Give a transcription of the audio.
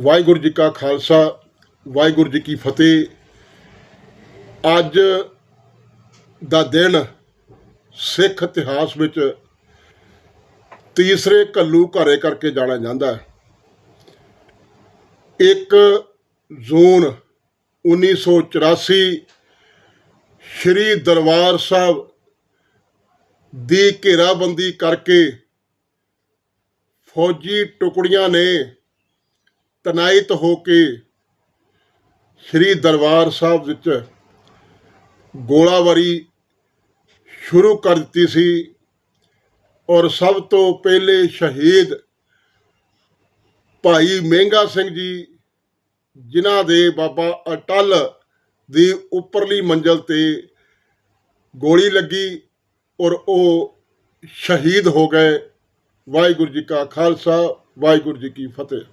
ਵਾਹਿਗੁਰੂ ਜੀ ਕਾ ਖਾਲਸਾ, ਵਾਹਿਗੁਰੂ ਜੀ ਕੀ ਫਤਿਹ। ਅੱਜ ਦਾ ਦਿਨ ਸਿੱਖ ਇਤਿਹਾਸ ਵਿੱਚ ਤੀਸਰੇ ਕੱਲੂ ਘਰੇ ਕਰਕੇ ਜਾਣਿਆ ਜਾਂਦਾ ਹੈ। ਇੱਕ ਜੂਨ 1984 ਸ਼੍ਰੀ ਦਰਬਾਰ ਸਾਹਿਬ ਦੀ ਘੇਰਾਬੰਦੀ ਕਰਕੇ ਫੌਜੀ ਟੁਕੜੀਆਂ ਨੇ ਤਨਾਇਤ ਹੋ ਕੇ ਸ਼੍ਰੀ ਦਰਬਾਰ ਸਾਹਿਬ ਵਿੱਚ ਗੋਲਾਬਾਰੀ ਸ਼ੁਰੂ ਕਰ ਦਿੱਤੀ ਸੀ ਔਰ ਸਭ ਤੋਂ ਪਹਿਲੇ ਸ਼ਹੀਦ ਭਾਈ ਮਹਿੰਗਾ ਸਿੰਘ ਜੀ, ਜਿਨ੍ਹਾਂ ਦੇ ਬਾਬਾ ਅਟਲ ਦੀ ਉੱਪਰਲੀ ਮੰਜ਼ਲ ਤੇ ਗੋਲੀ ਲੱਗੀ ਔਰ ਉਹ ਸ਼ਹੀਦ ਹੋ ਗਏ। ਵਾਹਿਗੁਰੂ ਜੀ ਕਾ ਖਾਲਸਾ, ਵਾਹਿਗੁਰੂ ਜੀ ਕੀ ਫਤਿਹ।